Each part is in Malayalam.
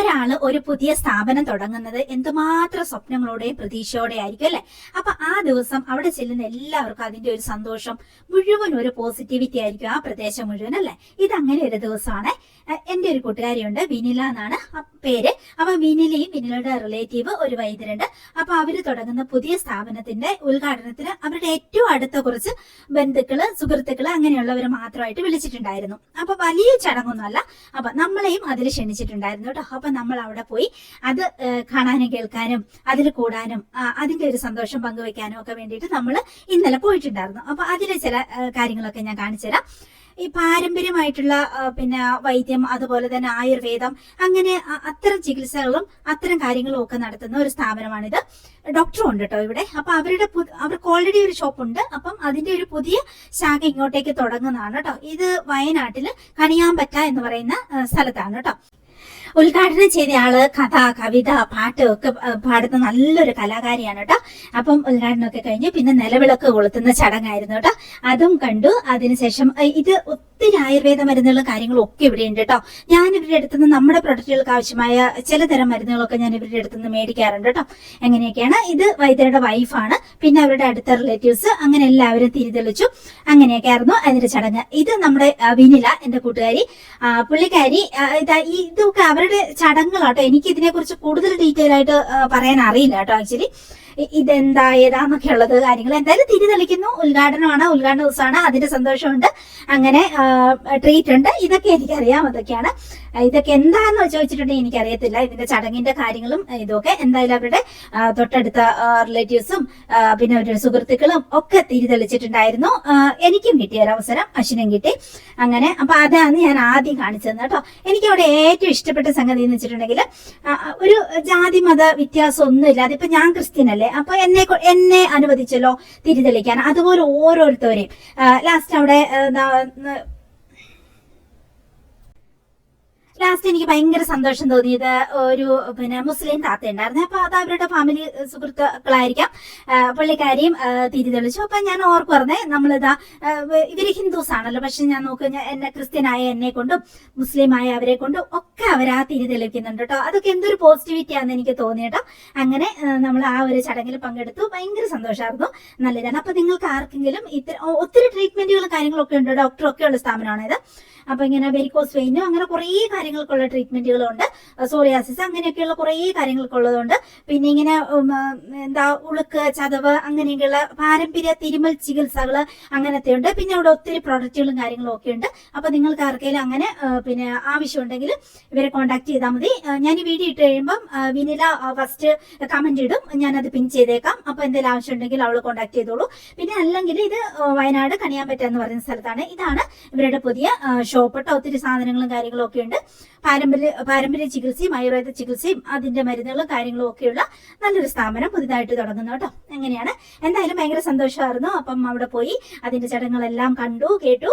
ഒരാൾ ഒരു പുതിയ സ്ഥാപനം തുടങ്ങുന്നത് എന്തുമാത്രം സ്വപ്നങ്ങളോടെയും പ്രതീക്ഷയോടെ ആയിരിക്കും അല്ലെ? അപ്പൊ ആ ദിവസം അവിടെ ചെല്ലുന്ന എല്ലാവർക്കും അതിന്റെ ഒരു സന്തോഷം മുഴുവൻ ഒരു പോസിറ്റിവിറ്റി ആയിരിക്കും ആ പ്രദേശം മുഴുവൻ അല്ലെ? ഇത് അങ്ങനെ ഒരു ദിവസമാണ്. എന്റെ ഒരു കൂട്ടുകാരിയുണ്ട് വിനില എന്നാണ് പേര്. അപ്പൊ വിനിലയും വിനിലയുടെ റിലേറ്റീവ് ഒരു വൈദ്യരുണ്ട്. അപ്പൊ അവർ തുടങ്ങുന്ന പുതിയ സ്ഥാപനത്തിന്റെ ഉദ്ഘാടനത്തിന് അവരുടെ ഏറ്റവും അടുത്ത കുറച്ച് ബന്ധുക്കൾ സുഹൃത്തുക്കൾ അങ്ങനെയുള്ളവർ മാത്രമായിട്ട് വിളിച്ചിട്ടുണ്ടായിരുന്നു. അപ്പൊ വലിയ ചടങ്ങൊന്നുമല്ല. അപ്പൊ നമ്മളെയും അതിൽ ക്ഷണിച്ചിട്ടുണ്ടായിരുന്നു കേട്ടോ. അപ്പൊ നമ്മൾ അവിടെ പോയി അത് കാണാനും കേൾക്കാനും അതിൽ കൂടാനും അതിന്റെ ഒരു സന്തോഷം പങ്കുവെക്കാനും ഒക്കെ വേണ്ടിയിട്ട് നമ്മൾ ഇന്നലെ പോയിട്ടുണ്ടായിരുന്നു. അപ്പൊ അതിലെ ചില കാര്യങ്ങളൊക്കെ ഞാൻ കാണിച്ചുതരാം ഈ പാരമ്പര്യമായിട്ടുള്ള പിന്നെ വൈദ്യം അതുപോലെ തന്നെ ആയുർവേദം അങ്ങനെ അത്തരം ചികിത്സകളും അത്തരം കാര്യങ്ങളും ഒക്കെ നടത്തുന്ന ഒരു സ്ഥാപനമാണിത്. ഡോക്ടറും ഉണ്ട് കേട്ടോ ഇവിടെ. അപ്പൊ അവരുടെ അവർക്ക് ഓൾറെഡി ഒരു ഷോപ്പ് ഉണ്ട് അപ്പം അതിന്റെ ഒരു പുതിയ ശാഖ ഇങ്ങോട്ടേക്ക് തുടങ്ങുന്നതാണ് കേട്ടോ. ഇത് വയനാട്ടിൽ കണിയാമ്പറ്റ എന്ന് പറയുന്ന സ്ഥലത്താണ് കേട്ടോ. ഉദ്ഘാടനം ചെയ്ത ആൾ കഥ കവിത പാട്ട് ഒക്കെ പാടുന്ന നല്ലൊരു കലാകാരിയാണ് കേട്ടോ അപ്പം ഉദ്ഘാടനമൊക്കെ കഴിഞ്ഞ് പിന്നെ നിലവിളക്ക് കൊളുത്തുന്ന ചടങ്ങായിരുന്നു കേട്ടോ അതും കണ്ടു. അതിനുശേഷം ഇത് ഒത്തിരി ആയുർവേദ മരുന്നുകളും കാര്യങ്ങളും ഒക്കെ ഇവിടെ ഉണ്ട് കേട്ടോ ഞാൻ ഇവരുടെ അടുത്ത് നിന്ന് നമ്മുടെ പ്രൊഡക്റ്റുകൾക്ക് ആവശ്യമായ ചിലതരം മരുന്നുകളൊക്കെ ഞാൻ ഇവരുടെ അടുത്ത് നിന്ന് മേടിക്കാറുണ്ട് കേട്ടോ എങ്ങനെയൊക്കെയാണ് ഇത് വൈദ്യരുടെ വൈഫാണ് പിന്നെ അവരുടെ അടുത്ത റിലേറ്റീവ്സ് അങ്ങനെ എല്ലാവരും തിരിതെളിച്ചു. അങ്ങനെയൊക്കെ ആയിരുന്നു അതിന്റെ ചടങ്ങ്. ഇത് നമ്മുടെ വിനില എന്റെ കൂട്ടുകാരി. പുള്ളിക്കാരി ഇത് ഇതൊക്കെ ഇതൊക്കെ അവരുടെ ചടങ്ങുകളാട്ടോ. എനിക്ക് ഇതിനെ കുറിച്ച് കൂടുതൽ ഡീറ്റെയിൽ ആയിട്ട് പറയാൻ അറിയില്ല കേട്ടോ ആക്ച്വലി. ഇതെന്താ ഏതാന്നൊക്കെ ഉള്ളത് കാര്യങ്ങൾ എന്തായാലും തിരി തെളിക്കുന്നു. ഉദ്ഘാടനമാണ് ഉദ്ഘാടന ദിവസമാണ്. അതിന്റെ സന്തോഷമുണ്ട്. അങ്ങനെ ട്രീറ്റ് ഉണ്ട്. ഇതൊക്കെ എനിക്കറിയാം അതൊക്കെയാണ്. ഇതൊക്കെ എന്താന്ന് ചോദിച്ചിട്ടുണ്ടെങ്കിൽ എനിക്കറിയത്തില്ല. ഇതിന്റെ ചടങ്ങിന്റെ കാര്യങ്ങളും ഇതൊക്കെ എന്തായാലും അവരുടെ തൊട്ടടുത്ത റിലേറ്റീവ്സും പിന്നെ അവരുടെ സുഹൃത്തുക്കളും ഒക്കെ തിരി തെളിച്ചിട്ടുണ്ടായിരുന്നു. ആ, എനിക്കും കിട്ടിയ ഒരു അവസരം അശ്വിനും കിട്ടി. അങ്ങനെ അപ്പൊ അതാണ് ഞാൻ ആദ്യം കാണിച്ചത് കേട്ടോ. എനിക്ക് അവിടെ ഏറ്റവും ഇഷ്ടപ്പെട്ട സംഗതി എന്ന് വെച്ചിട്ടുണ്ടെങ്കിൽ ഒരു ജാതി മത വ്യത്യാസം ഒന്നുമില്ല അതിപ്പോ ഞാൻ ക്രിസ്ത്യൻ അല്ലേ അപ്പൊ എന്നെ എന്നെ അനുവദിച്ചല്ലോ തിരിതെളിക്കാൻ. അതുപോലെ ഓരോരുത്തരെയും. ലാസ്റ്റ് അവിടെ ലാസ്റ്റ് എനിക്ക് ഭയങ്കര സന്തോഷം തോന്നിയത് ഒരു പിന്നെ മുസ്ലിം താത്ത ഉണ്ടായിരുന്നു അപ്പൊ അത് അവരുടെ ഫാമിലി സുഹൃത്തുക്കളായിരിക്കാം. പുള്ളിക്കാരെയും പുള്ളിക്കാരിയും തെളിച്ചു. അപ്പൊ ഞാൻ ഓർക്ക് പറഞ്ഞേ നമ്മളിതാ ഇവർ ഹിന്ദുസ് ആണല്ലോ. പക്ഷെ ഞാൻ നോക്കുക ഞാൻ എന്നെ ക്രിസ്ത്യനായ എന്നെ കൊണ്ടും മുസ്ലിം ആയ അവരെ കൊണ്ടും ഒക്കെ അവർ ആ തിരി തെളിയിക്കുന്നുണ്ട് കേട്ടോ. അതൊക്കെ എന്തൊരു പോസിറ്റിവിറ്റി ആണെന്ന് എനിക്ക് തോന്നി കേട്ടോ. അങ്ങനെ നമ്മൾ ആ ഒരു ചടങ്ങിൽ പങ്കെടുത്തു. ഭയങ്കര സന്തോഷമായിരുന്നു നല്ലതാണ്. അപ്പൊ നിങ്ങൾക്ക് ആർക്കെങ്കിലും ഇത്ര ഒത്തിരി ട്രീറ്റ്മെന്റുകളും കാര്യങ്ങളൊക്കെ ഉണ്ട്. ഡോക്ടറൊക്കെയുള്ള സ്ഥാപനമാണ് ഇത് അപ്പൊ ഇങ്ങനെ വെരിക്കോസ് വെയിനും അങ്ങനെ കുറേ കാര്യങ്ങൾക്കുള്ള ട്രീറ്റ്മെന്റുകളുണ്ട് സോറിയാസിസ് അങ്ങനെയൊക്കെയുള്ള കുറേ കാര്യങ്ങൾക്കുള്ളതുണ്ട്. പിന്നെ ഇങ്ങനെ എന്താ ഉളുക്ക് ചതവ് അങ്ങനെയൊക്കെയുള്ള പാരമ്പര്യ തിരുമൽ ചികിത്സകൾ അങ്ങനത്തെ ഉണ്ട് പിന്നെ അവിടെ ഒത്തിരി പ്രൊഡക്റ്റുകളും കാര്യങ്ങളും ഒക്കെ ഉണ്ട്. അപ്പൊ നിങ്ങൾക്ക് ആർക്കെങ്കിലും അങ്ങനെ പിന്നെ ആവശ്യമുണ്ടെങ്കിൽ ഇവരെ കോൺടാക്ട് ചെയ്താൽ മതി. ഞാൻ ഈ വീഡിയോ ഇട്ട് കഴിയുമ്പം വിനില ഫസ്റ്റ് കമന്റ് ഇടും. ഞാനത് പിൻ ചെയ്തേക്കാം. അപ്പൊ എന്തെങ്കിലും ആവശ്യം ഉണ്ടെങ്കിൽ അവൾ കോൺടാക്ട് ചെയ്തോളൂ. പിന്നെ അല്ലെങ്കിൽ ഇത് വയനാട് കണിയാമ്പറ്റ എന്ന് പറയുന്ന സ്ഥലത്താണ്. ഇതാണ് ഇവരുടെ പുതിയ ഷോപ്പ് ഒത്തിരി സാധനങ്ങളും കാര്യങ്ങളും ഒക്കെ ഉണ്ട്. പാരമ്പര്യ പാരമ്പര്യ ചികിത്സയും ആയുർവേദ ചികിത്സയും അതിന്റെ മരുന്നുകളും കാര്യങ്ങളും ഒക്കെയുള്ള നല്ലൊരു സ്ഥാപനം പുതുതായിട്ട് തുടങ്ങുന്നു കേട്ടോ. എങ്ങനെയാണ്? എന്തായാലും ഭയങ്കര സന്തോഷമായിരുന്നു. അപ്പം അവിടെ പോയി അതിന്റെ ചടങ്ങുകളെല്ലാം കണ്ടു കേട്ടു.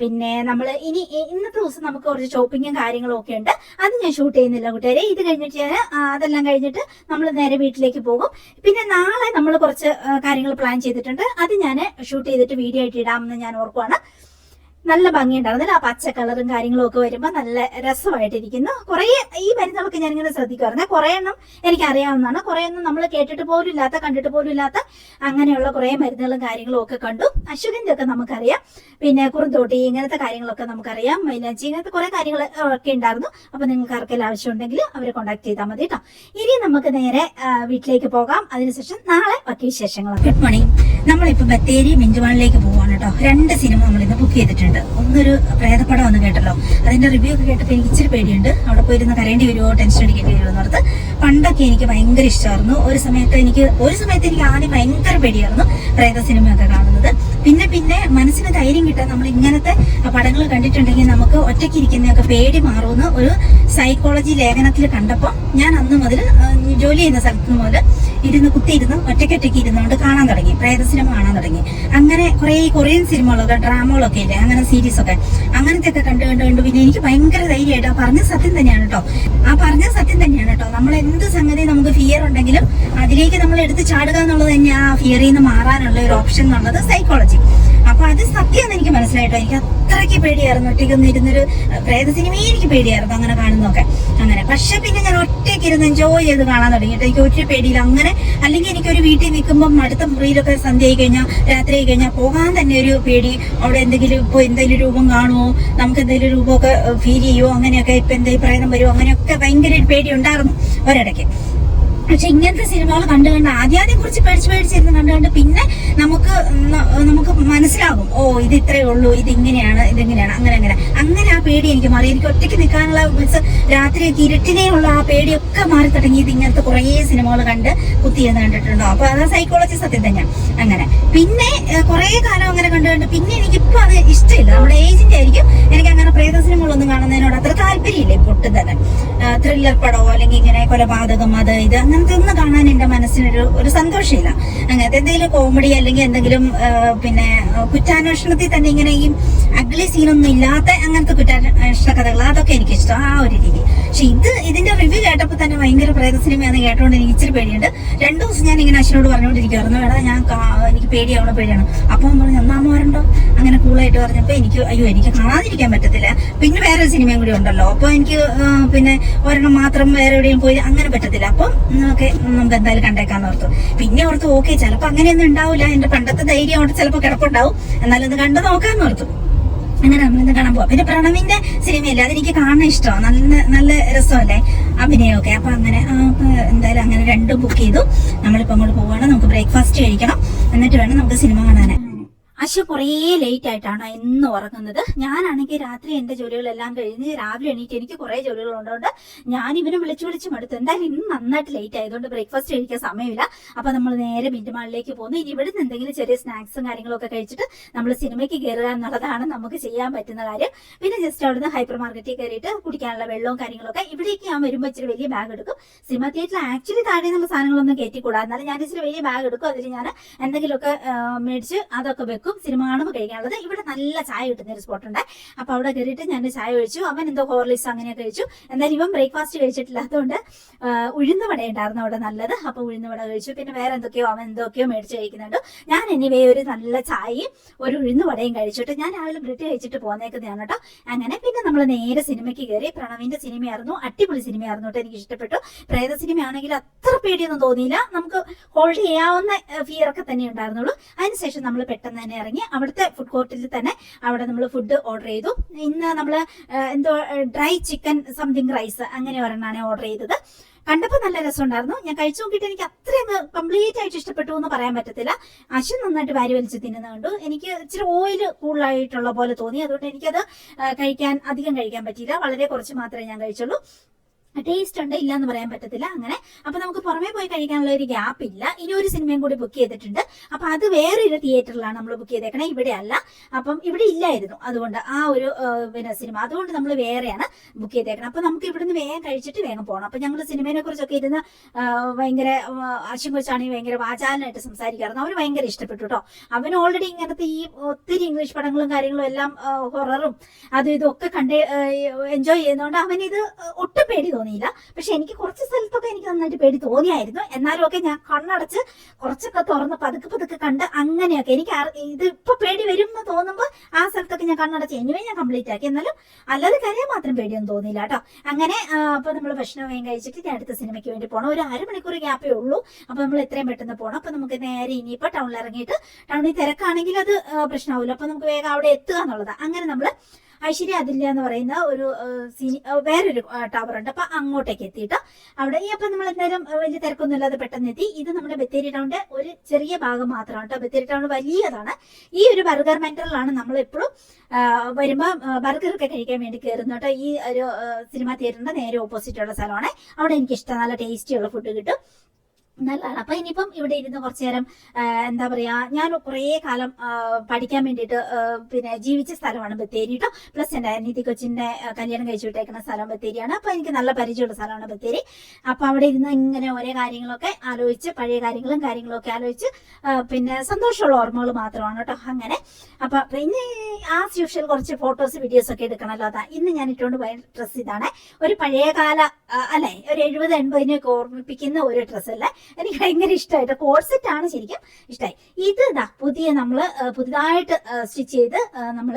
പിന്നെ നമ്മൾ ഇനി ഇന്നത്തെ ദിവസം നമുക്ക് കുറച്ച് ഷോപ്പിങ്ങും കാര്യങ്ങളും ഒക്കെ ഉണ്ട്. അത് ഞാൻ ഷൂട്ട് ചെയ്യുന്നില്ല കൂട്ടുകാരെ. ഇത് കഴിഞ്ഞിട്ട് ഞാൻ അതെല്ലാം കഴിഞ്ഞിട്ട് നമ്മൾ നേരെ വീട്ടിലേക്ക് പോകും. പിന്നെ നാളെ നമ്മൾ കുറച്ച് കാര്യങ്ങൾ പ്ലാൻ ചെയ്തിട്ടുണ്ട്. അത് ഞാൻ ഷൂട്ട് ചെയ്തിട്ട് വീഡിയോ ആയിട്ട് ഇടാമെന്ന് ഞാൻ ഓർക്കുവാണ്. നല്ല ഭംഗിയുണ്ടായിരുന്നില്ല ആ പച്ച കളറും കാര്യങ്ങളും ഒക്കെ വരുമ്പോൾ നല്ല രസമായിട്ടിരിക്കുന്നു. കുറേ ഈ മരുന്നുകളൊക്കെ ഇങ്ങനെ ശ്രദ്ധിക്കുമായിരുന്നു കുറേ എണ്ണം എനിക്ക് അറിയാവുന്നതാണ് കുറേ ഒന്നും നമ്മൾ കേട്ടിട്ട് പോലും ഇല്ലാത്ത കണ്ടിട്ട് പോലും ഇല്ലാത്ത അങ്ങനെയുള്ള കുറേ മരുന്നുകളും കാര്യങ്ങളും ഒക്കെ കണ്ടു. അശ്വതിന്റെ ഒക്കെ നമുക്കറിയാം. പിന്നെ കുറുന്തോട്ടി ഇങ്ങനത്തെ കാര്യങ്ങളൊക്കെ നമുക്കറിയാം. മൈലാഞ്ചി ഇങ്ങനത്തെ കുറേ കാര്യങ്ങൾ ഒക്കെ ഉണ്ടായിരുന്നു. അപ്പൊ നിങ്ങൾക്ക് ആർക്കെല്ലാം ആവശ്യമുണ്ടെങ്കിൽ അവരെ കോൺടാക്ട് ചെയ്താൽ മതി കേട്ടോ. ഇനി നമുക്ക് നേരെ വീട്ടിലേക്ക് പോകാം. അതിനുശേഷം നാളെ ബാക്കി വിശേഷങ്ങളൊക്കെ. ഗുഡ് മോർണിംഗ് നമ്മളിപ്പോ ബത്തേരി മിഞ്ചുവാണിലേക്ക് പോവാണ് കേട്ടോ. രണ്ട് സിനിമ നമ്മൾ ഇന്ന് ബുക്ക് ചെയ്തിട്ടുണ്ട്. ഒന്നൊരു പ്രേതപ്പടം ഒന്ന് കേട്ടല്ലോ. അതിന്റെ റിവ്യൂ ഒക്കെ കേട്ടപ്പോൾ എനിക്ക് ഇച്ചിരി പേടിയുണ്ട്. അവിടെ പോയിരുന്ന് കരേണ്ടി വരുമോ ടെൻഷൻ അടിക്കേണ്ടി വരുമോ എന്നോർത്ത് പണ്ടൊക്കെ എനിക്ക് ഭയങ്കര ഇഷ്ടമായിരുന്നു ഒരു സമയത്ത് എനിക്ക് ഒരു സമയത്ത് എനിക്ക് ആദ്യം ഭയങ്കര പേടിയായിരുന്നു പ്രേത സിനിമയൊക്കെ കാണുന്നത്. പിന്നെ പിന്നെ മനസ്സിന് ധൈര്യം കിട്ടാൻ നമ്മൾ ഇങ്ങനത്തെ പടങ്ങൾ കണ്ടിട്ടുണ്ടെങ്കിൽ നമുക്ക് ഒറ്റയ്ക്ക് ഇരിക്കുന്നതൊക്കെ പേടി മാറുമെന്ന് ഒരു സൈക്കോളജി ലേഖനത്തിൽ കണ്ടപ്പോൾ ഞാൻ അന്ന് മുതൽ ജോലി ചെയ്യുന്ന സ്ഥലത്ത് മുതൽ ഇരുന്ന് കുത്തിയിരുന്ന് ഒറ്റയ്ക്കൊറ്റയ്ക്ക് ഇരുന്നുകൊണ്ട് കാണാൻ തുടങ്ങി. പ്രേത സിനിമ കാണാൻ തുടങ്ങി. അങ്ങനെ കുറെ കൊറിയൻ സിനിമകളൊക്കെ ഡ്രാമകളൊക്കെ ഇല്ലേ? അങ്ങനെ സീരീസ് ഒക്കെ. അങ്ങനത്തെ ഒക്കെ കണ്ട് കണ്ട് കണ്ട് പിന്നെ എനിക്ക് ഭയങ്കര ധൈര്യമായിട്ട് ആ പറഞ്ഞ സത്യം തന്നെയാണ് കേട്ടോ ആ പറഞ്ഞ സത്യം തന്നെയാണ് കേട്ടോ നമ്മൾ എന്ത് സംഗതി നമുക്ക് ഫിയർ ഉണ്ടെങ്കിലും അതിലേക്ക് നമ്മൾ എടുത്ത് ചാടുക എന്നുള്ളത് തന്നെ ആ ഫിയറിൽ നിന്ന് മാറാനുള്ള ഒരു ഓപ്ഷൻ എന്നുള്ളത് സൈക്കോളജി അപ്പൊ അത് സത്യമെന്ന് എനിക്ക് മനസ്സിലായിട്ടോ എനിക്ക് അത്രയ്ക്ക് പേടിയായിരുന്നു. ഒറ്റയ്ക്കൊന്നും ഇരുന്നൊരു പ്രേത സിനിമയെ എനിക്ക് പേടിയായിരുന്നു അങ്ങനെ കാണുന്നൊക്കെ അങ്ങനെ. പക്ഷെ പിന്നെ ഞാൻ ഒറ്റയ്ക്ക് ഇരുന്ന് എൻജോയ് ചെയ്ത് കാണാൻ തുടങ്ങിയിട്ട് എനിക്ക് ഒരു പേടിയില്ല. അങ്ങനെ അല്ലെങ്കിൽ എനിക്ക് ഒരു വീട്ടിൽ നിൽക്കുമ്പോൾ അടുത്ത മുറിയിലൊക്കെ സന്ധ്യ ആയി കഴിഞ്ഞാൽ രാത്രി ആയി കഴിഞ്ഞാൽ പോകാൻ തന്നെ ഒരു പേടി. അവിടെ എന്തെങ്കിലും ഇപ്പോൾ എന്തെങ്കിലും രൂപം കാണുമോ? നമുക്ക് എന്തെങ്കിലും രൂപമൊക്കെ ഫീൽ ചെയ്യുമോ? അങ്ങനെയൊക്കെ ഇപ്പം എന്തെങ്കിലും പ്രേതം വരുമോ? അങ്ങനെയൊക്കെ ഭയങ്കര ഒരു പേടി ഉണ്ടായിരുന്നു ഒരിടയ്ക്ക്. പക്ഷെ ഇങ്ങനത്തെ സിനിമകൾ കണ്ടു കണ്ട് ആദ്യാദ്യം കുറിച്ച് പേടിച്ച് പേടിച്ചിരുന്ന് കണ്ടു കണ്ട് പിന്നെ നമുക്ക് നമുക്ക് മനസ്സിലാകും ഓ ഇത് ഇത്രയേ ഉള്ളൂ ഇത് ഇങ്ങനെയാണ് ഇതിങ്ങനെയാണ് അങ്ങനെ അങ്ങനെ. അങ്ങനെ ആ പേടി എനിക്ക് മാറി. എനിക്ക് ഒറ്റയ്ക്ക് നിൽക്കാനുള്ള മീൻസ് രാത്രി ഇരുട്ടിനെയുള്ള ആ പേടിയൊക്കെ മാറി തുടങ്ങി. ഇത് ഇങ്ങനത്തെ കുറേ സിനിമകൾ കണ്ട് കുത്തിയെന്ന് കണ്ടിട്ടുണ്ടോ. അപ്പൊ അത് സൈക്കോളജി സത്യം തന്നെയാണ് അങ്ങനെ. പിന്നെ കുറേ കാലം അങ്ങനെ കണ്ടു കണ്ട് പിന്നെ എനിക്ക് എനിക്കിപ്പോ അത് ഇഷ്ടമില്ല. നമ്മുടെ ഏജിന്റെ ആയിരിക്കും. എനിക്ക് അങ്ങനെ പ്രേത സിനിമകളൊന്നും കാണുന്നതിനോട് അത്ര താല്പര്യമില്ല ഇപ്പൊ ഒട്ടും തന്നെ ത്രില്ലർ പടമോ അല്ലെങ്കിൽ ഇങ്ങനെ കൊലപാതകം അത് ഇത് അങ്ങനത്തെ ഒന്നും കാണാൻ എന്റെ മനസ്സിനൊരു ഒരു സന്തോഷമില്ല. അങ്ങനത്തെ എന്തെങ്കിലും കോമഡി അല്ലെങ്കിൽ എന്തെങ്കിലും പിന്നെ കുറ്റാന്വേഷണത്തിൽ തന്നെ ഇങ്ങനെ ഈ അഗ്ലി സീനൊന്നും ഇല്ലാത്ത അങ്ങനത്തെ കുറ്റാന്വേഷണ കഥകൾ അതൊക്കെ എനിക്ക് ഇഷ്ടം ആ ഒരു രീതി. പക്ഷെ ഇത് ഇതിന്റെ റിവ്യൂ കേട്ടപ്പോൾ തന്നെ ഭയങ്കര പ്രേത സിനിമയാണെന്ന് കേട്ടോണ്ട് എനിക്ക് ഇച്ചിരി പേടിയുണ്ട്. രണ്ടു ദിവസം ഞാൻ ഇങ്ങനെ അച്ഛനോട് പറഞ്ഞുകൊണ്ടിരിക്കുവായിരുന്നു. വേണം ഞാൻ എനിക്ക് എനിക്ക് പേടിയാവണം പേടിയാണ് അപ്പൊ പറഞ്ഞു വരണ്ടോ? അങ്ങനെ കൂളായിട്ട് പറഞ്ഞപ്പോ എനിക്ക് അയ്യോ എനിക്ക് കാണാതിരിക്കാൻ പറ്റത്തില്ല. പിന്നെ വേറെ ഒരു സിനിമയും കൂടി ഉണ്ടല്ലോ. അപ്പൊ എനിക്ക് പിന്നെ ഒരെണ്ണം മാത്രം വേറെ എവിടെയും പോയി അങ്ങനെ പറ്റത്തില്ല. അപ്പം ഓക്കെ നമുക്ക് എന്തായാലും കണ്ടേക്കാന്ന് ഓർത്തു. പിന്നെ ഓർത്തു ഓക്കെ ചിലപ്പോ അങ്ങനെയൊന്നും ഉണ്ടാവില്ല. എന്റെ പണ്ടത്തെ ധൈര്യം അവിടെ ചിലപ്പോ കിടപ്പുണ്ടാവും. എന്നാലും ഇത് കണ്ടു നോക്കാന്ന് ഓർത്തു. അങ്ങനെ നമ്മളിന്ന് കാണാൻ പോവാം. പിന്നെ പ്രണവിന്റെ സിനിമയല്ലേ? അതെനിക്ക് കാണാൻ ഇഷ്ടമാണ് നല്ല നല്ല രസമല്ലേ? അഭിനയമൊക്കെ. അപ്പൊ അങ്ങനെ എന്തായാലും അങ്ങനെ രണ്ടും ബുക്ക് ചെയ്തു. നമ്മളിപ്പോ അങ്ങോട്ട് പോവാണ്. നമുക്ക് ബ്രേക്ക്ഫാസ്റ്റ് കഴിക്കണം. എന്നിട്ട് വേണം നമുക്ക് സിനിമ കാണാൻ അശു കുറേ ലേറ്റ് ആയിട്ടാണ് എന്നും ഉറങ്ങുന്നത്. ഞാനാണെങ്കിൽ രാത്രി എന്റെ ജോലികളെല്ലാം കഴിഞ്ഞ് രാവിലെ എണീറ്റ് എനിക്ക് കുറേ ജോലികൾ ഉള്ളതുകൊണ്ട് ഞാൻ ഇവനെ വിളിച്ചു വിളിച്ചു മടുത്തു. എന്തായാലും ഇന്ന് നന്നായിട്ട് ലേറ്റ് ആയതുകൊണ്ട് ബ്രേക്ക്ഫാസ്റ്റ് കഴിക്കാൻ സമയമില്ല. അപ്പൊ നമ്മൾ നേരെ മിന്റുമാളിലേക്ക് പോകുന്നു. ഇനി ഇവിടെ നിന്ന് എന്തെങ്കിലും ചെറിയ സ്നാക്സും കാര്യങ്ങളൊക്കെ കഴിച്ചിട്ട് നമ്മൾ സിനിമയ്ക്ക് കയറുക എന്നുള്ളതാണ് നമുക്ക് ചെയ്യാൻ പറ്റുന്ന കാര്യം. പിന്നെ ജസ്റ്റ് അവിടുന്ന് ഹൈപ്പർ മാർക്കറ്റിൽ കയറിയിട്ട് കുടിക്കാനുള്ള വെള്ളവും കാര്യങ്ങളൊക്കെ ഇവിടേക്ക് ഞാൻ വരുമ്പോൾ ഇച്ചിരി വലിയ ബാഗ് എടുക്കും. സിനിമ തിയേറ്ററിൽ ആക്ച്വലി താഴെ നമ്മൾ സാധനങ്ങളൊന്നും കയറ്റിക്കൂടാ എന്നാലും ഞാൻ ഇച്ചിരി വലിയ ബാഗ് എടുക്കും. അതിൽ ഞാൻ എന്തെങ്കിലുമൊക്കെ മേടിച്ച് അതൊക്കെ വെക്കും. സിനിമ കാണുമ്പോൾ കഴിക്കാനുള്ളത് ഇവിടെ നല്ല ചായ കിട്ടുന്ന ഒരു സ്പോട്ട് ഉണ്ട്. അപ്പൊ അവിടെ കയറിയിട്ട് ഞാൻ ചായ കഴിച്ചു അവൻ എന്തോ ഹോർലിക്സ് അങ്ങനെയൊക്കെ കഴിച്ചു. എന്തായാലും ഇവൻ ബ്രേക്ക്ഫാസ്റ്റ് കഴിച്ചിട്ടില്ലാത്തതുകൊണ്ട് ഉഴുന്ന് വട ഉണ്ടായിരുന്നു അവിടെ നല്ലത്. അപ്പൊ ഉഴുന്ന വട കഴിച്ചു. പിന്നെ വേറെ എന്തൊക്കെയോ അവൻ എന്തൊക്കെയോ മേടിച്ച് കഴിക്കുന്നുണ്ട്. ഞാൻ എനിവേ ഒരു നല്ല ചായയും ഒരു ഉഴുന്ന വടയും കഴിച്ചിട്ട് ഞാൻ രാവിലെ ബ്രെഡ് കഴിച്ചിട്ട് പോന്നേക്കുന്നതാണ് കേട്ടോ. അങ്ങനെ പിന്നെ നമ്മൾ നേരെ സിനിമയ്ക്ക് കയറി പ്രണവിന്റെ സിനിമയായിരുന്നു. അടിപൊളി സിനിമയായിരുന്നു കേട്ടോ. എനിക്ക് ഇഷ്ടപ്പെട്ടു. പ്രേത സിനിമയാണെങ്കിൽ അത്ര പേടിയൊന്നും തോന്നിയില്ല. നമുക്ക് ഹോൾഡ് ചെയ്യാവുന്ന ഫിയർ ഒക്കെ തന്നെ ഉണ്ടായിരുന്നുള്ളൂ. അതിനുശേഷം നമ്മൾ പെട്ടെന്ന് തന്നെ ഇറങ്ങി അവിടുത്തെ ഫുഡ് കോർട്ടിൽ തന്നെ അവിടെ നമ്മൾ ഫുഡ് ഓർഡർ ചെയ്തു. ഇന്ന് നമ്മൾ എന്തോ ഡ്രൈ ചിക്കൻ സംതിങ് റൈസ് അങ്ങനെ ഒരെണ്ണാണ് ഓർഡർ ചെയ്തത്. കണ്ടപ്പോൾ നല്ല രസമുണ്ടായിരുന്നു. ഞാൻ കഴിച്ചു നോക്കിയിട്ട് എനിക്ക് അത്രയും കംപ്ലീറ്റ് ആയിട്ട് ഇഷ്ടപ്പെട്ടു എന്ന് പറയാൻ പറ്റത്തില്ല. അശ്വൻ നന്നായിട്ട് വാരി വലിച്ച് തിന്നുന്നത് കണ്ടു. എനിക്ക് ഇച്ചിരി ഓയിൽ കൂടുതലായിട്ടുള്ള പോലെ തോന്നി. അതുകൊണ്ട് എനിക്കത് കഴിക്കാൻ അധികം കഴിക്കാൻ പറ്റിയില്ല. വളരെ കുറച്ച് മാത്രമേ ഞാൻ കഴിച്ചുള്ളൂ. ടേസ്റ്റ് ഉണ്ട് ഇല്ല എന്ന് പറയാൻ പറ്റത്തില്ല അങ്ങനെ. അപ്പൊ നമുക്ക് പുറമേ പോയി കഴിക്കാനുള്ള ഒരു ഗ്യാപ്പ് ഇല്ല. ഇനി ഒരു സിനിമയും കൂടി ബുക്ക് ചെയ്തിട്ടുണ്ട്. അപ്പൊ അത് വേറൊരു തിയേറ്ററിലാണ് നമ്മൾ ബുക്ക് ചെയ്തേക്കണേ. ഇവിടെ അല്ല അപ്പം ഇവിടെ ഇല്ലായിരുന്നു. അതുകൊണ്ട് ആ ഒരു പിന്നെ സിനിമ അതുകൊണ്ട് നമ്മൾ വേറെയാണ് ബുക്ക് ചെയ്തേക്കണം. അപ്പൊ നമുക്ക് ഇവിടുന്ന് വേഗം കഴിച്ചിട്ട് വേഗം പോകണം അപ്പൊ ഞങ്ങൾ സിനിമയെ കുറിച്ചൊക്കെ ഇരുന്ന് ഭയങ്കര അശ്വം കൊച്ചാണെങ്കിൽ ഭയങ്കര വാചാലനായിട്ട് സംസാരിക്കാറുണ്ട് അവന് ഭയങ്കര ഇഷ്ടപ്പെട്ടു കേട്ടോ. അവന് ഓൾറെഡി ഇങ്ങനത്തെ ഈ ഒത്തിരി ഇംഗ്ലീഷ് പടങ്ങളും കാര്യങ്ങളും എല്ലാം ഹൊററും അതും ഇതും ഒക്കെ കണ്ട് എൻജോയ് ചെയ്യുന്നതുകൊണ്ട് അവനിത് ഒട്ടും പേടി തോന്നിയില്ല പക്ഷെ എനിക്ക് കുറച്ച് സ്ഥലത്തൊക്കെ എനിക്ക് നന്നായിട്ട് പേടി തോന്നിയായിരുന്നു. എന്നാലും ഒക്കെ ഞാൻ കണ്ണടച്ച് കുറച്ചൊക്കെ തുറന്ന് പതുക്കെ പതുക്കെ കണ്ട് അങ്ങനെയൊക്കെ എനിക്ക് ഇത് ഇപ്പൊ പേടി വരും എന്ന് തോന്നുമ്പോൾ ആ സ്ഥലത്തൊക്കെ ഞാൻ കണ്ണടച്ച് എനിവേ ഞാൻ കംപ്ലീറ്റ് ആക്കി. എന്നാലും അല്ലാതെ കരയാൻ മാത്രം പേടിയൊന്നും തോന്നിയില്ല കേട്ടോ. അങ്ങനെ അപ്പൊ നമ്മൾ ഭക്ഷണം വേഗം കഴിച്ചിട്ട് ഞാൻ അടുത്ത സിനിമയ്ക്ക് വേണ്ടി പോകണം ഒരു അരമണിക്കൂർ ഗ്യാപ്പേ ഉള്ളൂ. അപ്പൊ നമ്മൾ എത്രയും പെട്ടെന്ന് പോകണം അപ്പൊ നമുക്ക് നേരെ ഇനിയിപ്പോ ടൗണിൽ ഇറങ്ങിയിട്ട് ടൗണിൽ തിരക്കാണെങ്കിൽ അത് പ്രശ്നമാവില്ല അപ്പൊ നമുക്ക് വേഗം അവിടെ എത്തുക എന്നുള്ളതാണ് അങ്ങനെ നമ്മൾ ഐശ്വര്യ അതില്ല എന്ന് പറയുന്ന ഒരു സിനി വേറൊരു ടവർ ഉണ്ട് അപ്പൊ അങ്ങോട്ടേക്ക് എത്തിയിട്ട് അവിടെ ഈ അപ്പൊ നമ്മൾ എന്തായാലും വലിയ തിരക്കൊന്നും ഇല്ലാതെ പെട്ടെന്ന് എത്തി ഇത് നമ്മുടെ ബത്തേരി ടൗണിന്റെ ഒരു ചെറിയ ഭാഗം മാത്രമാണ് കേട്ടോ. ബത്തേരി ടൗൺ വലിയതാണ്. ഈ ഒരു ബർഗർ മെന്ററിലാണ് നമ്മൾ എപ്പോഴും വരുമ്പോൾ ഒക്കെ കഴിക്കാൻ വേണ്ടി കയറുന്നു കേട്ടോ. ഈ ഒരു സിനിമ തിയേറ്ററിന്റെ നേരെ ഓപ്പോസിറ്റ് ഉള്ള സ്ഥലമാണ്. അവിടെ എനിക്ക് ഇഷ്ടം നല്ല ടേസ്റ്റി ഉള്ള ഫുഡ് കിട്ടും. അപ്പൊ ഇനിയിപ്പം ഇവിടെ ഇരുന്ന് കുറച്ചു നേരം എന്താ പറയാ ഞാൻ കുറേ കാലം പഠിക്കാൻ വേണ്ടിയിട്ട് പിന്നെ ജീവിച്ച സ്ഥലമാണ് ബത്തേരി കേട്ടോ പ്ലസ് എന്റെ അനീതി കൊച്ചിന്റെ കല്യാണം കഴിച്ചു വിട്ടേക്കുന്ന സ്ഥലം ബത്തേരിയാണ്. അപ്പൊ എനിക്ക് നല്ല പരിചയമുള്ള സ്ഥലമാണ് ബത്തേരി. അപ്പൊ അവിടെ ഇരുന്ന് ഇങ്ങനെ ഓരോ കാര്യങ്ങളൊക്കെ ആലോചിച്ച് പഴയ കാര്യങ്ങളും കാര്യങ്ങളൊക്കെ ആലോചിച്ച് പിന്നെ സന്തോഷമുള്ള ഓർമ്മകൾ മാത്രമാണ് കേട്ടോ അങ്ങനെ. അപ്പൊ പിന്നെ ആസ് യൂഷ്വൽ കുറച്ച് ഫോട്ടോസ് വീഡിയോസ് ഒക്കെ എടുക്കണമല്ലോ അതാ ഇന്ന് ഞാൻ ഇട്ടുകൊണ്ട് പോയ ഡ്രസ്സ് ഇതാണ്. ഒരു പഴയകാല അല്ലെ ഒരു എഴുപത് എൺപതിനെയൊക്കെ ഓർമ്മിപ്പിക്കുന്ന ഒരു ഡ്രസ്സ് അല്ലേ? എനിക്ക് ഭയങ്കര ഇഷ്ടമായിട്ട് കോഴ്സെറ്റ് ആണ് ശരിക്കും ഇഷ്ടമായി. ഇത് ഇതാ പുതിയ നമ്മൾ പുതുതായിട്ട് സ്റ്റിച്ച് ചെയ്ത് നമ്മൾ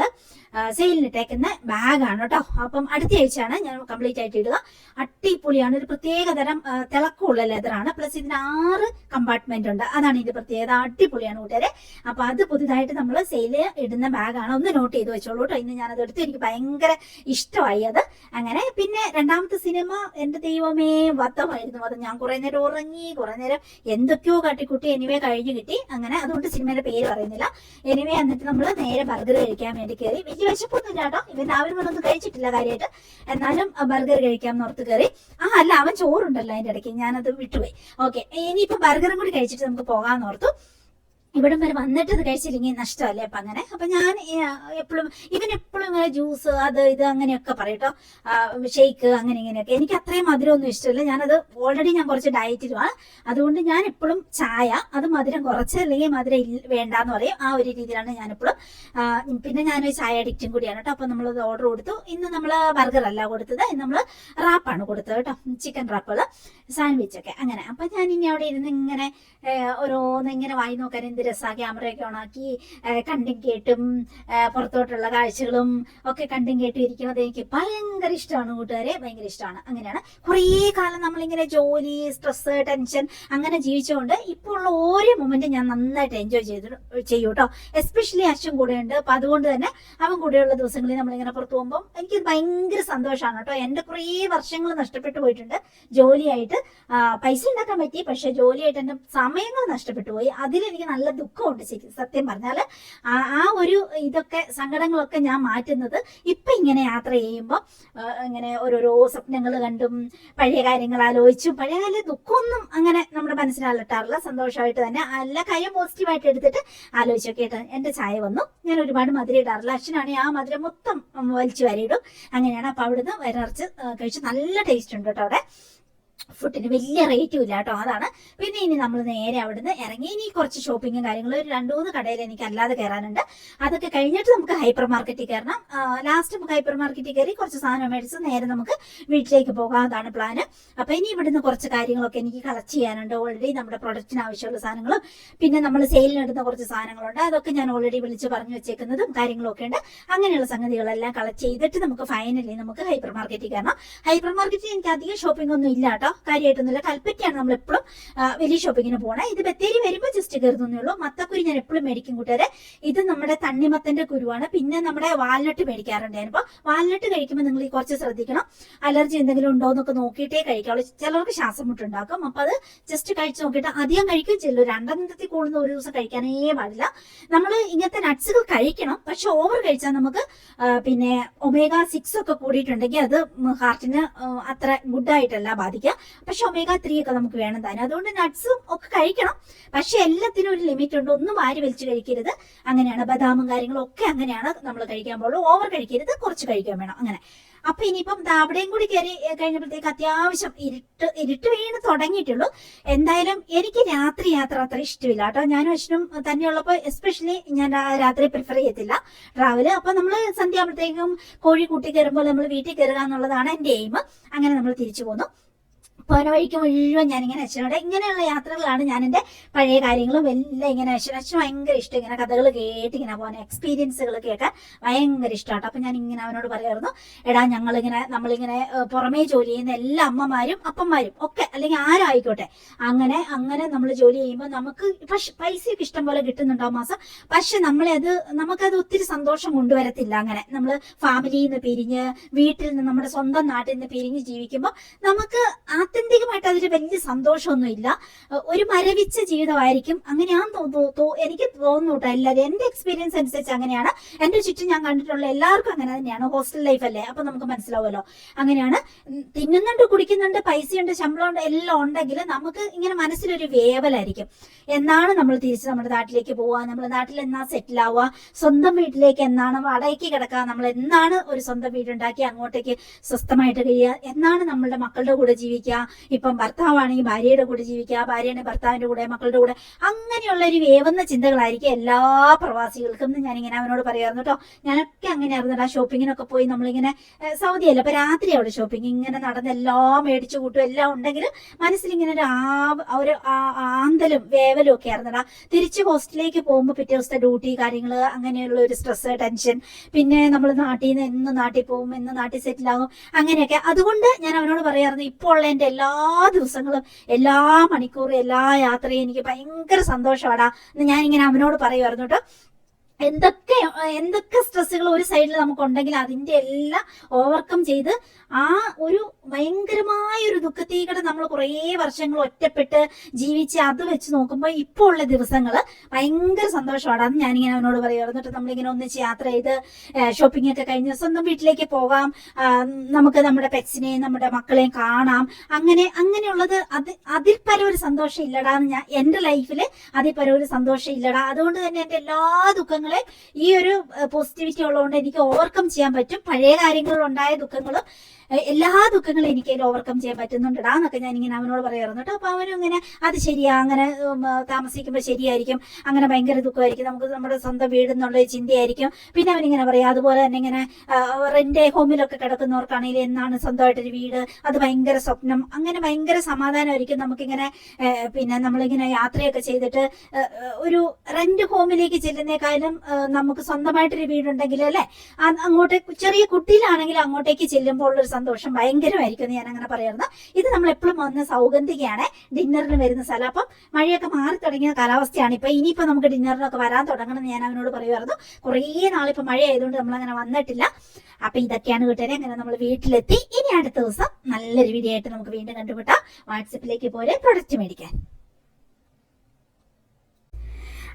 സെയിലിനിട്ടേക്കുന്ന ബാഗാണ് കേട്ടോ. അപ്പം അടുത്ത ആഴ്ചയാണ് ഞാൻ കംപ്ലീറ്റ് ആയിട്ട് ഇടുക. അട്ടിപ്പൊളിയാണ് ഒരു പ്രത്യേക തരം തിളക്കമുള്ള ലെതറാണ് പ്ലസ് ഇതിന് ആറ് കമ്പാർട്ട്മെന്റ് ഉണ്ട്. അതാണ് ഇതിന്റെ പ്രത്യേകത. അടിപൊളിയാണ് കൂട്ടുകാരെ. അപ്പൊ അത് പുതുതായിട്ട് നമ്മൾ സെയിൽ ഇടുന്ന ബാഗാണ് ഒന്ന് നോട്ട് ചെയ്ത് വെച്ചോളൂ കേട്ടോ. ഇന്ന് ഞാനത് എടുത്ത് എനിക്ക് ഭയങ്കര ഇഷ്ടമായി അത്. അങ്ങനെ പിന്നെ രണ്ടാമത്തെ സിനിമ എന്റെ ദൈവമേ വധമായിരുന്നു അത്. ഞാൻ കുറെ നേരം ഉറങ്ങി കുറെ നേരം എന്തൊക്കെയോ കാട്ടിക്കുട്ടി. എനിവേ കഴിഞ്ഞു കിട്ടി. അങ്ങനെ അതുകൊണ്ട് സിനിമയുടെ പേര് പറയുന്നില്ല. എനിവേ എന്നിട്ട് നമ്മൾ നേരെ ബർഗർ കഴിക്കാൻ വേണ്ടി കയറി വലിയ വിശപ്പൊന്നും ഇല്ല കേട്ടോ. ഇവൻ രാവിലെ മുന്നൊന്നും കഴിച്ചിട്ടില്ല കാര്യമായിട്ട്. എന്നാലും ബർഗർ കഴിക്കാം നോർത്ത് കയറി ആ അല്ല അവൻ ചോറുണ്ടല്ലോ അതിന്റെ ഇടയ്ക്ക്. ഞാനത് വിട്ടുപോയി. ഓക്കെ ഇനിയിപ്പോ ബർഗറും കൂടി കഴിച്ചിട്ട് നമുക്ക് പോകാൻ ഓർത്തു. ഇവിടം വരെ വന്നിട്ട് ഇത് കഴിച്ചില്ലെങ്കിൽ നഷ്ടമല്ലേ അപ്പൊ അങ്ങനെ? അപ്പൊ ഞാൻ എപ്പോഴും ഇവൻ എപ്പോഴും ഇങ്ങനെ ജ്യൂസ് അത് ഇത് അങ്ങനെയൊക്കെ പറയട്ടോ ഷെയ്ക്ക് അങ്ങനെ ഇങ്ങനെയൊക്കെ. എനിക്ക് അത്രയും മധുരമൊന്നും ഇഷ്ടമില്ല. ഞാനത് ഓൾറെഡി ഞാൻ കുറച്ച് ഡയറ്റിലുമാണ് അതുകൊണ്ട് ഞാൻ എപ്പോഴും ചായ അത് മധുരം കുറച്ച് അല്ലെങ്കിൽ മധുരം വേണ്ട എന്ന് പറയും. ആ ഒരു രീതിയിലാണ് ഞാൻ എപ്പോഴും പിന്നെ ഞാനൊരു ചായ അഡിക്റ്റും കൂടിയാണ് കേട്ടോ. അപ്പൊ നമ്മളത് ഓർഡർ കൊടുത്തു. ഇന്ന് നമ്മൾ ബർഗർ അല്ല കൊടുത്തത്. നമ്മൾ റാപ്പാണ് കൊടുത്തത് കേട്ടോ. ചിക്കൻ റാപ്പുകൾ സാൻഡ്വിച്ച് ഒക്കെ. അങ്ങനെ. അപ്പൊ ഞാൻ ഇനി അവിടെ ഇരുന്ന് ഇങ്ങനെ ഓരോന്ന് ഇങ്ങനെ വായി നോക്കാൻ എന്ത് രസാ ക്യാമറയൊക്കെ ഓണാക്കി കണ്ടും കേട്ടും പുറത്തോട്ടുള്ള കാഴ്ചകളും ഒക്കെ കണ്ടും കേട്ടും ഇരിക്കുന്നത് എനിക്ക് ഭയങ്കര ഇഷ്ടമാണ് കൂട്ടുകാരെ. ഭയങ്കര ഇഷ്ടമാണ്. അങ്ങനെയാണ്. കുറേ കാലം നമ്മളിങ്ങനെ ജോലി സ്ട്രെസ് ടെൻഷൻ അങ്ങനെ ജീവിച്ചുകൊണ്ട് ഇപ്പോൾ ഉള്ള ഓരോ മൊമെന്റ് ഞാൻ നന്നായിട്ട് എൻജോയ് ചെയ്തു ചെയ്യൂ കേട്ടോ. എസ്പെഷ്യലി അച്ഛൻ കൂടെ ഉണ്ട്. അപ്പൊ അതുകൊണ്ട് തന്നെ അവൻ കൂടെയുള്ള ദിവസങ്ങളിൽ നമ്മളിങ്ങനെ പുറത്തു പോകുമ്പോൾ എനിക്ക് ഭയങ്കര സന്തോഷമാണ് കേട്ടോ. എന്റെ കുറേ വർഷങ്ങൾ നഷ്ടപ്പെട്ടു പോയിട്ടുണ്ട് ജോലിയായിട്ട്. പൈസ ഉണ്ടാക്കാൻ പറ്റി പക്ഷെ ജോലിയായിട്ട് എന്റെ സമയങ്ങൾ നഷ്ടപ്പെട്ടു പോയി. അതിലെനിക്ക് നല്ല ദുഃഖമുണ്ട് ശരി സത്യം പറഞ്ഞാൽ. ആ ഒരു ഇതൊക്കെ സങ്കടങ്ങളൊക്കെ ഞാൻ മാറ്റുന്നത് ഇപ്പൊ ഇങ്ങനെ യാത്ര ചെയ്യുമ്പോൾ ഇങ്ങനെ ഓരോരോ സ്വപ്നങ്ങൾ കണ്ടും പഴയ കാര്യങ്ങൾ ആലോചിച്ചും പഴയ കാല ദുഃഖമൊന്നും അങ്ങനെ നമ്മുടെ മനസ്സിൽ അലട്ടാറില്ല. സന്തോഷമായിട്ട് തന്നെ നല്ല കാര്യം പോസിറ്റീവായിട്ട് എടുത്തിട്ട് ആലോചിച്ചൊക്കെ എന്റെ ചായ വന്നു. ഞാൻ ഒരുപാട് മധുരം ഇടാറില്ല. അച്ഛനാണെങ്കിൽ ആ മധുരം മൊത്തം വലിച്ചു വരയിടും അങ്ങനെയാണ് അപ്പൊ അവിടുന്ന് വരർച്ച് കഴിച്ച് നല്ല ടേസ്റ്റ് ഉണ്ട് കേട്ടോ അവിടെ. ഫുഡിന് വലിയ റേറ്റ് ഇല്ല കേട്ടോ. അതാണ്. പിന്നെ ഇനി നമ്മൾ നേരെ അവിടുന്ന് ഇറങ്ങി. ഇനി കുറച്ച് ഷോപ്പിങ്ങും കാര്യങ്ങളും ഒരു രണ്ടു മൂന്ന് കടയിൽ എനിക്ക് അല്ലാതെ കയറാനുണ്ട് അതൊക്കെ കഴിഞ്ഞിട്ട് നമുക്ക് ഹൈപ്പർ മാർക്കറ്റിൽ കയറണം ലാസ്റ്റ് നമുക്ക് ഹൈപ്പർ മാർക്കറ്റിൽ കയറി കുറച്ച് സാധനം മേടിച്ച് നേരെ നമുക്ക് വീട്ടിലേക്ക് പോകാം. അതാണ് പ്ലാന് അപ്പൊ ഇനി ഇവിടുന്ന് കുറച്ച് കാര്യങ്ങളൊക്കെ എനിക്ക് കളക്ട് ചെയ്യാനുണ്ട്. ഓൾറെഡി നമ്മുടെ പ്രൊഡക്റ്റിന് ആവശ്യമുള്ള സാധനങ്ങളും. പിന്നെ നമ്മൾ സെയിലിനിടുന്ന കുറച്ച് സാധനങ്ങളുണ്ട്. അതൊക്കെ ഞാൻ ഓൾറെഡി വിളിച്ച് പറഞ്ഞു വെച്ചേക്കുന്നതും കാര്യങ്ങളൊക്കെ ഉണ്ട്. അങ്ങനെയുള്ള സംഗതികളെല്ലാം കളക്ട് ചെയ്തിട്ട് നമുക്ക് ഫൈനലി നമുക്ക് ഹൈപ്പർ മാർക്കറ്റിൽ കയറണം ഹൈപ്പർ മാർക്കറ്റിൽ എനിക്ക് അധികം ഷോപ്പിംഗ് ഒന്നും ഇല്ല കേട്ടോ. കാര്യമായിട്ടൊന്നുമില്ല കൽപ്പറ്റയാണ് നമ്മൾ എപ്പോഴും വലിയ ഷോപ്പിങ്ങിന് പോകണേ ഇത് ബത്തേരി വരുമ്പോൾ ജസ്റ്റ് കയറുന്നേ ഉള്ളൂ മത്തക്കുരി ഞാൻ എപ്പോഴും മേടിക്കും കൂട്ടുകാരെ. ഇത് നമ്മുടെ തണ്ണിമത്തന്റെ കുരുവാണ്. പിന്നെ നമ്മുടെ വാൽനട്ട് മേടിക്കാറുണ്ട് ഞാനിപ്പോ വാൽനട്ട് കഴിക്കുമ്പോൾ നിങ്ങൾ കുറച്ച് ശ്രദ്ധിക്കണം. അലർജി എന്തെങ്കിലും ഉണ്ടോ എന്നൊക്കെ നോക്കിയിട്ടേ കഴിക്കാവുള്ളൂ. ചിലർക്ക് ശ്വാസം മുട്ടുണ്ടാക്കും അപ്പൊ അത് ജസ്റ്റ് കഴിച്ച് നോക്കിയിട്ട് അധികം കഴിക്കുകയും ചെയ്യില്ല. രണ്ടെണ്ണത്തിൽ കൂടുന്ന ഒരു ദിവസം കഴിക്കാനേ പാടില്ല. നമ്മൾ ഇങ്ങനത്തെ നട്ട്സുകൾ കഴിക്കണം. പക്ഷെ ഓവർ കഴിച്ചാൽ നമുക്ക് പിന്നെ ഒമേഗ സിക്സ് ഒക്കെ കൂടിയിട്ടുണ്ടെങ്കിൽ അത് ഹാർട്ടിന് അത്ര ഗുഡായിട്ടല്ല ബാധിക്കുക. പക്ഷെ ഒമേഗ ത്രീ ഒക്കെ നമുക്ക് വേണം താനും. അതുകൊണ്ട് നട്ട്സും ഒക്കെ കഴിക്കണം. പക്ഷെ എല്ലാത്തിനും ഒരു ലിമിറ്റ് ഉണ്ട്. ഒന്നും ആര് വലിച്ചു കഴിക്കരുത്. അങ്ങനെയാണ് ബദാമും കാര്യങ്ങളും ഒക്കെ അങ്ങനെയാണ് നമ്മൾ കഴിക്കാൻ പോകുള്ളൂ. ഓവർ കഴിക്കരുത്. കുറച്ച് കഴിക്കാൻ വേണം. അങ്ങനെ. അപ്പൊ ഇനിയിപ്പം അവിടെയും കൂടി കയറി കഴിഞ്ഞപ്പോഴത്തേക്ക് അത്യാവശ്യം ഇരുട്ട് ഇരുട്ട് വീണ് തുടങ്ങിയിട്ടുള്ളൂ. എന്തായാലും എനിക്ക് രാത്രി യാത്ര അത്ര ഇഷ്ടമില്ല കേട്ടോ. ഞാനും അച്ഛനും തന്നെയുള്ളപ്പോൾ എസ്പെഷ്യലി ഞാൻ രാത്രി പ്രിഫർ ചെയ്യത്തില്ല. ട്രാവൽ അപ്പൊ നമ്മൾ സന്ധ്യാകുമ്പോഴത്തേക്കും കോഴി കൂട്ടി കയറുമ്പോൾ നമ്മൾ വീട്ടിൽ കയറുക എന്നുള്ളതാണ് എന്റെ എയിം അങ്ങനെ നമ്മൾ തിരിച്ചു പോന്നു. പോന വഴിക്ക് മുഴുവൻ ഞാനിങ്ങനെ അച്ഛനോട് ഇങ്ങനെയുള്ള യാത്രകളാണ് ഞാൻ എന്റെ പഴയ കാര്യങ്ങളും എല്ലാം ഇങ്ങനെ അച്ഛൻ അച്ഛൻ ഭയങ്കര ഇഷ്ടം. ഇങ്ങനെ കഥകൾ കേട്ട് ഇങ്ങനെ പോകുന്ന എക്സ്പീരിയൻസുകൾ കേൾക്കാൻ ഭയങ്കര ഇഷ്ടമാണ് അപ്പം ഞാൻ ഇങ്ങനെ അവനോട് പറയായിരുന്നു എടാ ഞങ്ങളിങ്ങനെ നമ്മളിങ്ങനെ പുറമേ ജോലി ചെയ്യുന്ന എല്ലാ അമ്മമാരും അപ്പന്മാരും ഒക്കെ അല്ലെങ്കിൽ ആരും ആയിക്കോട്ടെ അങ്ങനെ അങ്ങനെ നമ്മൾ ജോലി ചെയ്യുമ്പോൾ നമുക്ക് പക്ഷെ പൈസയൊക്കെ ഇഷ്ടം പോലെ കിട്ടുന്നുണ്ടാവും മാസം. പക്ഷെ നമ്മളെ അത് നമുക്കത് ഒത്തിരി സന്തോഷം കൊണ്ടുവരത്തില്ല അങ്ങനെ. നമ്മൾ ഫാമിലിയിൽ നിന്ന് പിരിഞ്ഞ് വീട്ടിൽ നിന്ന് നമ്മുടെ സ്വന്തം നാട്ടിൽ നിന്ന് പിരിഞ്ഞ് ജീവിക്കുമ്പോൾ നമുക്ക് ആത്യന്തികമായിട്ട് അതിൽ വലിയ സന്തോഷമൊന്നുമില്ല. ഒരു മരവിച്ച ജീവിതമായിരിക്കും. അങ്ങനെയാന്ന് തോന്നുന്നു തോ- എനിക്ക് തോന്നുന്നു കേട്ടോ എല്ലാവരും. എന്റെ എക്സ്പീരിയൻസ് അനുസരിച്ച് അങ്ങനെയാണ്. എന്റെ ചുറ്റും ഞാൻ കണ്ടിട്ടുള്ള എല്ലാവർക്കും അങ്ങനെ തന്നെയാണ്. ഹോസ്റ്റൽ ലൈഫ് അല്ലേ? അപ്പൊ നമുക്ക് മനസ്സിലാവുമല്ലോ. അങ്ങനെയാണ്. തിന്നുന്നുണ്ട് കുടിക്കുന്നുണ്ട് പൈസയുണ്ട് ശമ്പളമുണ്ട് എല്ലാം ഉണ്ടെങ്കിൽ നമുക്ക് ഇങ്ങനെ മനസ്സിലൊരു വേവലായിരിക്കും. എന്നാണ് നമ്മൾ തിരിച്ച് നമ്മുടെ നാട്ടിലേക്ക് പോവുക. നമ്മുടെ നാട്ടിൽ എന്നാ സെറ്റിൽ ആവുക? സ്വന്തം വീട്ടിലേക്ക് എന്നാണ് വടയ്ക്ക് കിടക്കുക? നമ്മൾ എന്നാണ് ഒരു സ്വന്തം വീടുണ്ടാക്കി അങ്ങോട്ടേക്ക് സ്വസ്ഥമായിട്ട് കഴിയുക? എന്നാണ് നമ്മളുടെ മക്കളുടെ കൂടെ ജീവിക്കുക? ഇപ്പം ഭർത്താവാണെങ്കിൽ ഭാര്യയുടെ കൂടെ ജീവിക്കുക ഭാര്യയാണെങ്കിൽ ഭർത്താവിന്റെ കൂടെ മക്കളുടെ കൂടെ അങ്ങനെയുള്ള ഒരു വേവുന്ന ചിന്തകളായിരിക്കും എല്ലാ പ്രവാസികൾക്കും ഞാനിങ്ങനെ അവനോട് പറയാറുണ്ട് കേട്ടോ. ഞാനൊക്കെ അങ്ങനെയായിരുന്നു ആ ഷോപ്പിങ്ങിനൊക്കെ പോയി നമ്മളിങ്ങനെ സൗദിയല്ല? അപ്പൊ രാത്രി അവിടെ ഷോപ്പിംഗ് ഇങ്ങനെ നടന്ന് എല്ലാം മേടിച്ചു കൂട്ടും. എല്ലാം ഉണ്ടെങ്കിൽ മനസ്സിലിങ്ങനെ ഒരു ആ- ഒരു ആന്തലും വേവലും ഒക്കെ ആയിരുന്നടാ തിരിച്ച് ഹോസ്റ്റലിലേക്ക് പോകുമ്പോൾ പിറ്റേ ദിവസത്തെ ഡ്യൂട്ടി കാര്യങ്ങൾ അങ്ങനെയുള്ള ഒരു സ്ട്രെസ് ടെൻഷൻ. പിന്നെ നമ്മൾ നാട്ടിൽ നിന്ന് എന്ന് നാട്ടിൽ പോകും എന്ന് നാട്ടിൽ സെറ്റിൽ ആകും അങ്ങനെയൊക്കെ. അതുകൊണ്ട് ഞാൻ അവനോട് പറയാറുണ്ട് ഇപ്പോൾ ഉള്ള എന്റെ എല്ലാ ദിവസങ്ങളും എല്ലാ മണിക്കൂറും എല്ലാ യാത്രയും എനിക്ക് ഭയങ്കര സന്തോഷമാടാ എന്ന് ഇങ്ങനെ അവനോട് പറയുമായിരുന്നു കേട്ടോ എന്തൊക്കെ എന്തൊക്കെ സ്ട്രെസ്സുകൾ ഒരു സൈഡിൽ നമുക്കുണ്ടെങ്കിൽ അതിന്റെ എല്ലാം ഓവർകം ചെയ്ത് ആ ഒരു ഭയങ്കരമായ ഒരു ദുഃഖത്തീകടെ നമ്മൾ കുറേ വർഷങ്ങൾ ഒറ്റപ്പെട്ട് ജീവിച്ച് അത് വെച്ച് നോക്കുമ്പോൾ ഇപ്പോൾ ഉള്ള ദിവസങ്ങൾ ഭയങ്കര സന്തോഷമാണ്. അത് ഞാനിങ്ങനെ അവനോട് പറയുമായിരുന്നു എന്നിട്ട് നമ്മളിങ്ങനെ ഒന്നിച്ച് യാത്ര ചെയ്ത് ഷോപ്പിംഗ് ഒക്കെ കഴിഞ്ഞ് സ്വന്തം വീട്ടിലേക്ക് പോകാം. നമുക്ക് നമ്മുടെ പെറ്റ്സിനെയും നമ്മുടെ മക്കളെയും കാണാം. അങ്ങനെ അങ്ങനെയുള്ളത് അത് അതിൽ പരം ഒരു സന്തോഷം ഇല്ലടാ എന്ന് ഞാൻ എന്റെ ലൈഫിൽ അതിൽ പരം ഒരു സന്തോഷം ഇല്ലടാ. അതുകൊണ്ട് തന്നെ എന്റെ എല്ലാ ദുഃഖങ്ങളെ ഈ ഒരു പോസിറ്റിവിറ്റി ഉള്ളതുകൊണ്ട് എനിക്ക് ഓവർകം ചെയ്യാൻ പറ്റും. പഴയ കാര്യങ്ങളിൽ ഉണ്ടായ ദുഃഖങ്ങളും എല്ലാ ദുഃഖങ്ങളും എനിക്ക് അതിൽ ഓവർകം ചെയ്യാൻ പറ്റുന്നുണ്ടടാ എന്നൊക്കെ ഞാൻ ഇങ്ങനെ അവനോട് പറയാറുണ്ട് കേട്ടോ. അപ്പൊ അവനും ഇങ്ങനെ അത് ശരിയാ അങ്ങനെ താമസിക്കുമ്പോൾ ശരിയായിരിക്കും. അങ്ങനെ ഭയങ്കര ദുഃഖമായിരിക്കും. നമുക്ക് നമ്മുടെ സ്വന്തം വീട് എന്നുള്ള ചിന്തയായിരിക്കും. പിന്നെ അവനിങ്ങനെ പറയാം അതുപോലെ തന്നെ ഇങ്ങനെ റെന്റ് ഹോമിലൊക്കെ കിടക്കുന്നവർക്കാണെങ്കിൽ എന്നാണ് സ്വന്തമായിട്ടൊരു വീട്? അത് ഭയങ്കര സ്വപ്നം. അങ്ങനെ ഭയങ്കര സമാധാനമായിരിക്കും നമുക്കിങ്ങനെ പിന്നെ നമ്മളിങ്ങനെ യാത്രയൊക്കെ ചെയ്തിട്ട് ഒരു റെന്റ് ഹോമിലേക്ക് ചെല്ലുന്നേക്കാളും നമുക്ക് നമുക്ക് സ്വന്തമായിട്ടൊരു വീടുണ്ടെങ്കിൽ അല്ലെ? അങ്ങോട്ട് ചെറിയ കുട്ടിയിലാണെങ്കിൽ അങ്ങോട്ടേക്ക് ചെല്ലുമ്പോൾ ഉള്ള ഒരു സന്തോഷം ഭയങ്കരമായിരിക്കും എന്ന് ഞാൻ അങ്ങനെ പറയുന്നത് ഇത് നമ്മൾ എപ്പോഴും വന്ന് സൗഗന്ധികയാണ്. ഡിന്നറിന് വരുന്ന സ്ഥലം. അപ്പം മഴയൊക്കെ മാറി തുടങ്ങിയ കാലാവസ്ഥയാണ്. ഇപ്പൊ ഇനിയിപ്പോ നമുക്ക് ഡിന്നറിനൊക്കെ വരാൻ തുടങ്ങണം ഞാൻ അവനോട് പറയുമായിരുന്നു. കുറേ നാളിപ്പോ മഴ ആയതുകൊണ്ട് നമ്മൾ അങ്ങനെ വന്നിട്ടില്ല. അപ്പൊ ഇതൊക്കെയാണ് കൂട്ടുകാരെ അങ്ങനെ നമ്മൾ വീട്ടിലെത്തി. ഇനി അടുത്ത ദിവസം നല്ലൊരു വീഡിയോ ആയിട്ട് നമുക്ക് വീണ്ടും കണ്ടുപിട്ടാം വാട്സപ്പിലേക്ക് പോലെ പ്രൊഡക്റ്റ് മേടിക്കാൻ.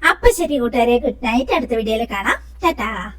അപ്പൊ ശരി കൂട്ടുകാരെ ഗുഡ് നൈറ്റ്. അടുത്ത വീഡിയോയിൽ കാണാം. 再打。